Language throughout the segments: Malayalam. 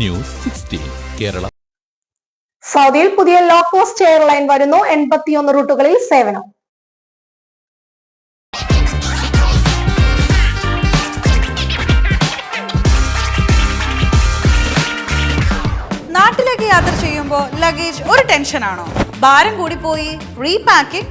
News sixteen Kerala. സൗദിയിൽ പുതിയ ലോ കോസ്റ്റ് എയർലൈൻ വരുന്നു. എൺപത്തിയൊന്ന് റൂട്ടുകളിൽ സേവനം. നാട്ടിലേക്ക് യാത്ര ചെയ്യുമ്പോൾ ലഗേജ് ഒരു ടെൻഷനാണോ ഭാരം കൂടി പോയി റീപാക്കിംഗ്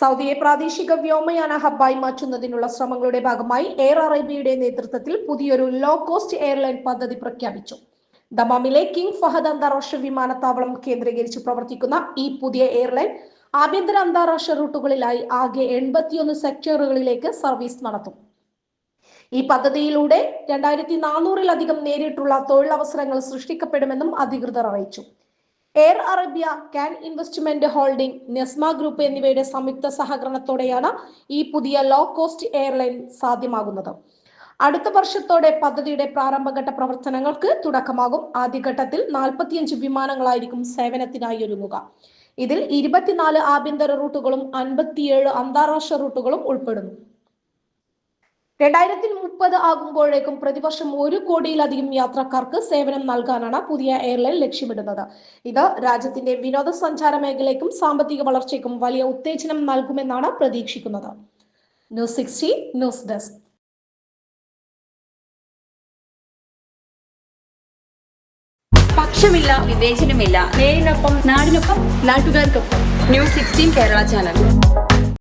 സൗദിയെ പ്രാദേശിക വ്യോമയാന ഹബ്ബായി മാറ്റുന്നതിനുള്ള ശ്രമങ്ങളുടെ ഭാഗമായി എയർ അറേബ്യയുടെ നേതൃത്വത്തിൽ പുതിയൊരു ലോ കോസ്റ്റ് എയർലൈൻ പദ്ധതി പ്രഖ്യാപിച്ചു. ദമാമിലെ കിങ് ഫഹദ് അന്താരാഷ്ട്ര വിമാനത്താവളം കേന്ദ്രീകരിച്ച് പ്രവർത്തിക്കുന്ന ഈ പുതിയ എയർലൈൻ ആഭ്യന്തര അന്താരാഷ്ട്ര റൂട്ടുകളിലായി ആകെ എൺപത്തിയൊന്ന് സെക്ടറുകളിലേക്ക് സർവീസ് നടത്തും. ഈ പദ്ധതിയിലൂടെ രണ്ടായിരത്തി നാനൂറിലധികം നേരിട്ടുള്ള തൊഴിലവസരങ്ങൾ സൃഷ്ടിക്കപ്പെടുമെന്നും അധികൃതർ അറിയിച്ചു. Air Arabia Kan investment holding Nesma group എന്നിവയുടെ സംയുക്ത സഹകരണത്തോടെയാണ് ഈ പുതിയ ലോ കോസ്റ്റ് എയർലൈൻ സാധ്യമാകുന്നത്. അടുത്ത വർഷത്തോടെ പദ്ധതിയുടെ പ്രാരംഭഘട്ട പ്രവർത്തനങ്ങൾക്ക് തുടക്കമാകും. ആദ്യഘട്ടത്തിൽ നാൽപ്പത്തിയഞ്ച് വിമാനങ്ങളായിരിക്കും സേവനത്തിനായി ഒരുങ്ങുക. ഇതിൽ ഇരുപത്തിനാല് ആഭ്യന്തര റൂട്ടുകളും അൻപത്തിയേഴ് അന്താരാഷ്ട്ര റൂട്ടുകളും ഉൾപ്പെടുന്നു. രണ്ടായിരത്തി മുപ്പത് ആകുമ്പോഴേക്കും പ്രതിവർഷം ഒരു കോടിയിലധികം യാത്രക്കാർക്ക് സേവനം നൽകാനാണ് പുതിയ എയർലൈൻ ലക്ഷ്യമിടുന്നത്. ഇത് രാജ്യത്തിന്റെ വിനോദസഞ്ചാര മേഖലയ്ക്കും സാമ്പത്തിക വളർച്ചയ്ക്കും വലിയ ഉത്തേജനം നൽകുമെന്നാണ് പ്രതീക്ഷിക്കുന്നത്. News sixty news desk. പക്ഷമില്ല വിവേചനമില്ല. നേരിനൊപ്പം നാടിനൊപ്പം നാട്ടുകാർക്കൊപ്പം. News sixteen Kerala channel.